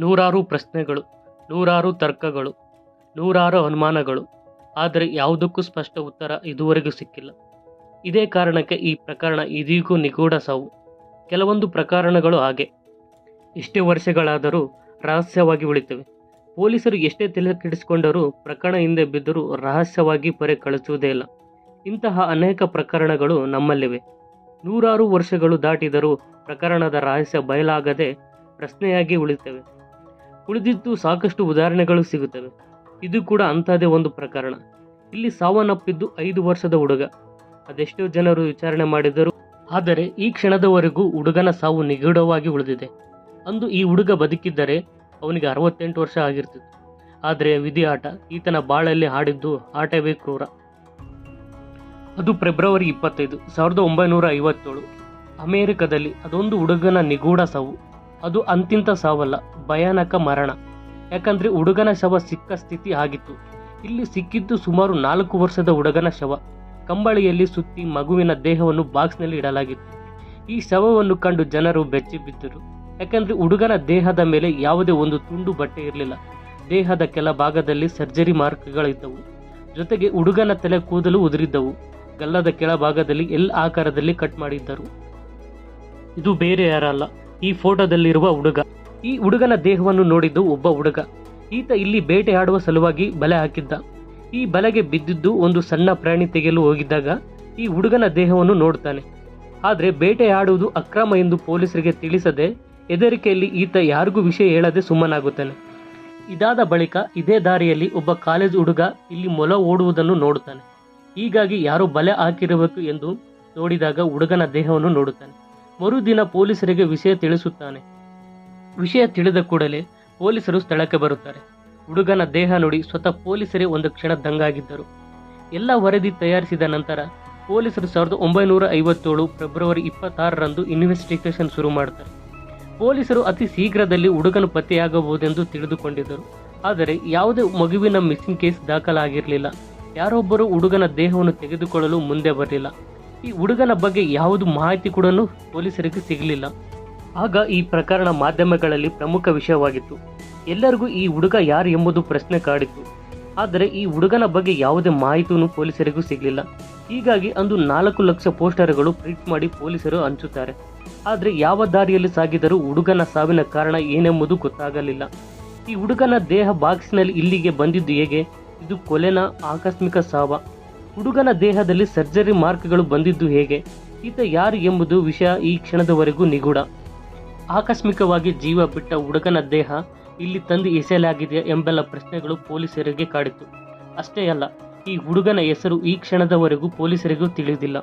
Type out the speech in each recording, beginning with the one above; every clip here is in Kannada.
ನೂರಾರು ಪ್ರಶ್ನೆಗಳು, ನೂರಾರು ತರ್ಕಗಳು, ನೂರಾರು ಅನುಮಾನಗಳು, ಆದರೆ ಯಾವುದಕ್ಕೂ ಸ್ಪಷ್ಟ ಉತ್ತರ ಇದುವರೆಗೂ ಸಿಕ್ಕಿಲ್ಲ. ಇದೇ ಕಾರಣಕ್ಕೆ ಈ ಪ್ರಕರಣ ಇದೀಗೂ ನಿಗೂಢ ಸಾವು. ಕೆಲವೊಂದು ಪ್ರಕರಣಗಳು ಹಾಗೆ. ಇಷ್ಟೇ ವರ್ಷಗಳಾದರೂ ರಹಸ್ಯವಾಗಿ ಉಳಿತವೆ. ಪೊಲೀಸರು ಎಷ್ಟೇ ತಲೆ ಕೆಡಿಸಿಕೊಂಡರೂ ಪ್ರಕರಣ ಹಿಂದೆ ಬಿದ್ದರೂ ರಹಸ್ಯವಾಗಿ ಪರೆ ಕಳಿಸುವುದೇ ಇಲ್ಲ. ಇಂತಹ ಅನೇಕ ಪ್ರಕರಣಗಳು ನಮ್ಮಲ್ಲಿವೆ. ನೂರಾರು ವರ್ಷಗಳು ದಾಟಿದರೂ ಪ್ರಕರಣದ ರಹಸ್ಯ ಬಯಲಾಗದೆ ಪ್ರಶ್ನೆಯಾಗಿ ಉಳಿತವೆ. ಉಳಿದಿದ್ದು ಸಾಕಷ್ಟು ಉದಾಹರಣೆಗಳು ಸಿಗುತ್ತವೆ. ಇದು ಕೂಡ ಅಂಥದ್ದೇ ಒಂದು ಪ್ರಕರಣ. ಇಲ್ಲಿ ಸಾವನ್ನಪ್ಪಿದ್ದು ಐದು ವರ್ಷದ ಹುಡುಗ. ಅದೆಷ್ಟೋ ಜನರು ವಿಚಾರಣೆ ಮಾಡಿದರು ಆದರೆ ಈ ಕ್ಷಣದವರೆಗೂ ಹುಡುಗನ ಸಾವು ನಿಗೂಢವಾಗಿ ಉಳಿದಿದೆ. ಅಂದು ಈ ಹುಡುಗ ಬದುಕಿದ್ದರೆ ಅವನಿಗೆ ಅರವತ್ತೆಂಟು ವರ್ಷ ಆಗಿರ್ತಿತ್ತು. ಆದರೆ ವಿಧಿ ಆಟ, ಈತನ ಬಾಳಲ್ಲಿ ಹಾಡಿದ್ದು ಆಟವೇ ಕ್ರೂರ. ಅದು ಫೆಬ್ರವರಿ ಇಪ್ಪತ್ತೈದು, ಸಾವಿರದ ಒಂಬೈನೂರ ಐವತ್ತೇಳು. ಅಮೆರಿಕದಲ್ಲಿ ಅದೊಂದು ಹುಡುಗನ ನಿಗೂಢ ಸಾವು. ಅದು ಅಂತಿಂತ ಸಾವಲ್ಲ, ಭಯಾನಕ ಮರಣ. ಯಾಕಂದ್ರೆ ಹುಡುಗನ ಶವ ಸಿಕ್ಕ ಸ್ಥಿತಿ ಆಗಿತ್ತು. ಇಲ್ಲಿ ಸಿಕ್ಕಿದ್ದು ಸುಮಾರು ನಾಲ್ಕು ವರ್ಷದ ಹುಡುಗನ ಶವ. ಕಂಬಳಿಯಲ್ಲಿ ಸುತ್ತಿ ಮಗುವಿನ ದೇಹವನ್ನು ಬಾಕ್ಸ್ನಲ್ಲಿ ಇಡಲಾಗಿತ್ತು. ಈ ಶವವನ್ನು ಕಂಡು ಜನರು ಬೆಚ್ಚಿ ಬಿದ್ದರು. ಯಾಕಂದ್ರೆ ಹುಡುಗನ ದೇಹದ ಮೇಲೆ ಯಾವುದೇ ಒಂದು ತುಂಡು ಬಟ್ಟೆ ಇರಲಿಲ್ಲ. ದೇಹದ ಕೆಲ ಭಾಗದಲ್ಲಿ ಸರ್ಜರಿ ಮಾರ್ಕ್ಗಳಿದ್ದವು. ಜೊತೆಗೆ ಹುಡುಗನ ತಲೆ ಕೂದಲು ಉದುರಿದ್ದವು. ಗಲ್ಲದ ಕೆಳಭಾಗದಲ್ಲಿ ಎಲ್ ಆಕಾರದಲ್ಲಿ ಕಟ್ ಮಾಡಿದ್ದರು. ಇದು ಬೇರೆ ಯಾರಲ್ಲ. ಈ ಫೋಟೋದಲ್ಲಿರುವ ಹುಡುಗ. ಈ ಹುಡುಗನ ದೇಹವನ್ನು ನೋಡಿದ್ದು ಒಬ್ಬ ಹುಡುಗ. ಈತ ಇಲ್ಲಿ ಬೇಟೆಯಾಡುವ ಸಲುವಾಗಿ ಬಲೆ ಹಾಕಿದ್ದ. ಈ ಬಲೆಗೆ ಬಿದ್ದಿದ್ದು ಒಂದು ಸಣ್ಣ ಪ್ರಾಣಿ ತೆಗೆಯಲು ಹೋಗಿದ್ದಾಗ ಈ ಹುಡುಗನ ದೇಹವನ್ನು ನೋಡ್ತಾನೆ. ಆದರೆ ಬೇಟೆಯಾಡುವುದು ಅಕ್ರಮ ಎಂದು ಪೊಲೀಸರಿಗೆ ತಿಳಿಸದೆ ಹೆದರಿಕೆಯಲ್ಲಿ ಈತ ಯಾರಿಗೂ ವಿಷಯ ಹೇಳದೆ ಸುಮ್ಮನಾಗುತ್ತಾನೆ. ಇದಾದ ಬಳಿಕ ಇದೇ ದಾರಿಯಲ್ಲಿ ಒಬ್ಬ ಕಾಲೇಜ್ ಹುಡುಗ ಇಲ್ಲಿ ಮೊಲ ಓಡುವುದನ್ನು ನೋಡುತ್ತಾನೆ. ಹೀಗಾಗಿ ಯಾರು ಬಲೆ ಹಾಕಿರಬೇಕು ಎಂದು ನೋಡಿದಾಗ ಹುಡುಗನ ದೇಹವನ್ನು ನೋಡುತ್ತಾನೆ. ಮರುದಿನ ಪೊಲೀಸರಿಗೆ ವಿಷಯ ತಿಳಿಸುತ್ತಾನೆ. ವಿಷಯ ತಿಳಿದ ಕೂಡಲೇ ಪೊಲೀಸರು ಸ್ಥಳಕ್ಕೆ ಬರುತ್ತಾರೆ. ಹುಡುಗನ ದೇಹ ನೋಡಿ ಸ್ವತಃ ಪೊಲೀಸರೇ ಒಂದು ಕ್ಷಣ ದಂಗಾಗಿದ್ದರು. ಎಲ್ಲ ವರದಿ ತಯಾರಿಸಿದ ನಂತರ ಪೊಲೀಸರು ಸಾವಿರದ ಒಂಬೈನೂರ ಐವತ್ತೇಳು ಫೆಬ್ರವರಿ ಇಪ್ಪತ್ತಾರರಂದು ಇನ್ವೆಸ್ಟಿಗೇಷನ್ ಶುರು ಮಾಡುತ್ತಾರೆ ಪೊಲೀಸರು ಅತಿ ಶೀಘ್ರದಲ್ಲಿ ಹುಡುಗನು ಪತ್ತೆಯಾಗಬಹುದೆಂದು ತಿಳಿದುಕೊಂಡಿದ್ದರು. ಆದರೆ ಯಾವುದೇ ಮಗುವಿನ ಮಿಸ್ಸಿಂಗ್ ಕೇಸ್ ದಾಖಲಾಗಿರಲಿಲ್ಲ. ಯಾರೊಬ್ಬರು ಹುಡುಗನ ದೇಹವನ್ನು ತೆಗೆದುಕೊಳ್ಳಲು ಮುಂದೆ ಬರಲಿಲ್ಲ. ಈ ಹುಡುಗನ ಬಗ್ಗೆ ಯಾವುದು ಮಾಹಿತಿ ಕೂಡ ಪೊಲೀಸರಿಗೆ ಸಿಗಲಿಲ್ಲ. ಆಗ ಈ ಪ್ರಕರಣ ಮಾಧ್ಯಮಗಳಲ್ಲಿ ಪ್ರಮುಖ ವಿಷಯವಾಗಿತ್ತು. ಎಲ್ಲರಿಗೂ ಈ ಹುಡುಗ ಯಾರು ಎಂಬುದು ಪ್ರಶ್ನೆ ಕಾಡಿತ್ತು. ಆದರೆ ಈ ಹುಡುಗನ ಬಗ್ಗೆ ಯಾವುದೇ ಮಾಹಿತಿಯೂ ಪೊಲೀಸರಿಗೂ ಸಿಗಲಿಲ್ಲ. ಹೀಗಾಗಿ ಅಂದು ನಾಲ್ಕು ಲಕ್ಷ ಪೋಸ್ಟರ್ಗಳು ಪ್ರಿಂಟ್ ಮಾಡಿ ಪೊಲೀಸರು ಹಂಚುತ್ತಾರೆ. ಆದರೆ ಯಾವ ದಾರಿಯಲ್ಲಿ ಸಾಗಿದರೂ ಹುಡುಗನ ಸಾವಿನ ಕಾರಣ ಏನೆಂಬುದು ಗೊತ್ತಾಗಲಿಲ್ಲ. ಈ ಹುಡುಗನ ದೇಹ ಬಾಕ್ಸ್ನಲ್ಲಿ ಇಲ್ಲಿಗೆ ಬಂದಿದ್ದು ಹೇಗೆ? ಇದು ಕೊಲೆನ? ಆಕಸ್ಮಿಕ ಸಾವ? ಹುಡುಗನ ದೇಹದಲ್ಲಿ ಸರ್ಜರಿ ಮಾರ್ಕ್ಗಳು ಬಂದಿದ್ದು ಹೇಗೆ? ಈತ ಯಾರು ಎಂಬುದು ವಿಷಯ ಈ ಕ್ಷಣದವರೆಗೂ ನಿಗೂಢ. ಆಕಸ್ಮಿಕವಾಗಿ ಜೀವ ಬಿಟ್ಟ ಹುಡುಗನ ದೇಹ ಇಲ್ಲಿ ತಂದು ಎಸೆಯಲಾಗಿದೆಯಾ ಎಂಬೆಲ್ಲ ಪ್ರಶ್ನೆಗಳು ಪೊಲೀಸರಿಗೆ ಕಾಡಿತು ಅಷ್ಟೇ ಅಲ್ಲ, ಈ ಹುಡುಗನ ಹೆಸರು ಈ ಕ್ಷಣದವರೆಗೂ ಪೊಲೀಸರಿಗೂ ತಿಳಿದಿಲ್ಲ.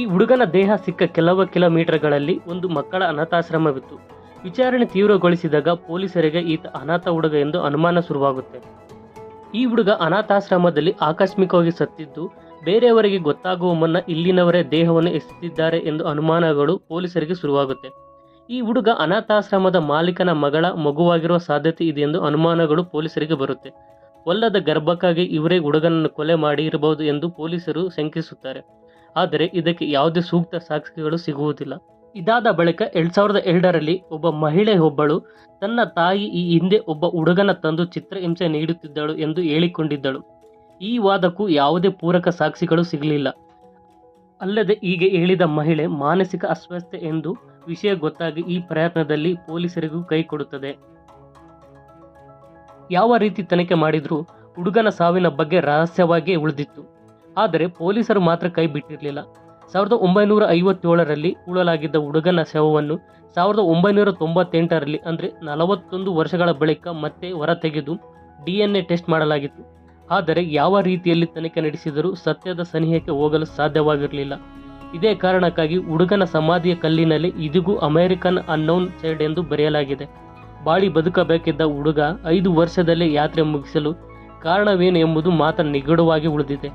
ಈ ಹುಡುಗನ ದೇಹ ಸಿಕ್ಕ ಕೆಲವು ಕಿಲೋಮೀಟರ್ಗಳಲ್ಲಿ ಒಂದು ಮಕ್ಕಳ ಅನಾಥಾಶ್ರಮವಿತ್ತು. ವಿಚಾರಣೆ ತೀವ್ರಗೊಳಿಸಿದಾಗ ಪೊಲೀಸರಿಗೆ ಈತ ಅನಾಥ ಹುಡುಗ ಎಂದು ಅನುಮಾನ ಶುರುವಾಗುತ್ತೆ. ಈ ಹುಡುಗ ಅನಾಥಾಶ್ರಮದಲ್ಲಿ ಆಕಸ್ಮಿಕವಾಗಿ ಸತ್ತಿದ್ದು, ಬೇರೆಯವರಿಗೆ ಗೊತ್ತಾಗುವ ಮುನ್ನ ಇಲ್ಲಿನವರೇ ದೇಹವನ್ನು ಎಸೆದಿದ್ದಾರೆ ಎಂದು ಅನುಮಾನಗಳು ಪೊಲೀಸರಿಗೆ ಶುರುವಾಗುತ್ತೆ. ಈ ಹುಡುಗ ಅನಾಥಾಶ್ರಮದ ಮಾಲೀಕನ ಮಗಳ ಮಗುವಾಗಿರುವ ಸಾಧ್ಯತೆ ಇದೆ ಎಂದು ಅನುಮಾನಗಳು ಪೊಲೀಸರಿಗೆ ಬರುತ್ತೆ. ಒಲ್ಲದ ಗರ್ಭಕ್ಕಾಗಿ ಇವರೇ ಹುಡುಗನನ್ನು ಕೊಲೆ ಮಾಡಿ ಇರಬಹುದು ಎಂದು ಪೊಲೀಸರು ಶಂಕಿಸುತ್ತಾರೆ. ಆದರೆ ಇದಕ್ಕೆ ಯಾವುದೇ ಸೂಕ್ತ ಸಾಕ್ಷಿಗಳು ಸಿಗುವುದಿಲ್ಲ. ಇದಾದ ಬಳಿಕ ಎರಡ್ ಸಾವಿರದ ಎರಡರಲ್ಲಿ ಒಬ್ಬ ಮಹಿಳೆ ಒಬ್ಬಳು ತನ್ನ ತಾಯಿ ಈ ಹಿಂದೆ ಒಬ್ಬ ಹುಡುಗನ ತಂದು ಚಿತ್ರಹಿಂಸೆ ನೀಡುತ್ತಿದ್ದಳು ಎಂದು ಹೇಳಿಕೊಂಡಿದ್ದಳು. ಈ ವಾದಕ್ಕೂ ಯಾವುದೇ ಪೂರಕ ಸಾಕ್ಷಿಗಳು ಸಿಗಲಿಲ್ಲ. ಅಲ್ಲದೆ ಹೀಗೆ ಹೇಳಿದ ಮಹಿಳೆ ಮಾನಸಿಕ ಅಸ್ವಸ್ಥೆ ಎಂದು ವಿಷಯ ಗೊತ್ತಾಗಿ ಈ ಪ್ರಯತ್ನದಲ್ಲಿ ಪೊಲೀಸರಿಗೂ ಕೈ ಕೊಡುತ್ತದೆ. ಯಾವ ರೀತಿ ತನಿಖೆ ಮಾಡಿದರೂ ಹುಡುಗನ ಸಾವಿನ ಬಗ್ಗೆ ರಹಸ್ಯವಾಗಿಯೇ ಉಳಿದಿತ್ತು. ಆದರೆ ಪೊಲೀಸರು ಮಾತ್ರ ಕೈ ಬಿಟ್ಟಿರಲಿಲ್ಲ. ಸಾವಿರದ ಒಂಬೈನೂರ ಐವತ್ತೇಳರಲ್ಲಿ ಉಳಲಾಗಿದ್ದ ಹುಡುಗನ ಶವವನ್ನು ಸಾವಿರದ ಒಂಬೈನೂರ ತೊಂಬತ್ತೆಂಟರಲ್ಲಿ ಅಂದರೆ ನಲವತ್ತೊಂದು ವರ್ಷಗಳ ಬಳಿಕ ಮತ್ತೆ ಹೊರತೆಗೆದು ಡಿ ಎನ್ ಎ ಟೆಸ್ಟ್ ಮಾಡಲಾಗಿತ್ತು. ಆದರೆ ಯಾವ ರೀತಿಯಲ್ಲಿ ತನಿಖೆ ನಡೆಸಿದರೂ ಸತ್ಯದ ಸನಿಹಕ್ಕೆ ಹೋಗಲು ಸಾಧ್ಯವಾಗಿರಲಿಲ್ಲ. ಇದೇ ಕಾರಣಕ್ಕಾಗಿ ಹುಡುಗನ ಸಮಾಧಿಯ ಕಲ್ಲಿನಲ್ಲಿ ಇದಿಗೂ ಅಮೆರಿಕನ್ ಅನ್ನೌನ್ ಸೈಡ್ ಎಂದು ಬರೆಯಲಾಗಿದೆ. ಬಾಳಿ ಬದುಕಬೇಕಿದ್ದ ಹುಡುಗ ಐದು ವರ್ಷದಲ್ಲೇ ಯಾತ್ರೆ ಮುಗಿಸಲು ಕಾರಣವೇನು ಎಂಬುದು ಮಾತ್ರ ನಿಗೂಢವಾಗಿ ಉಳಿದಿದೆ.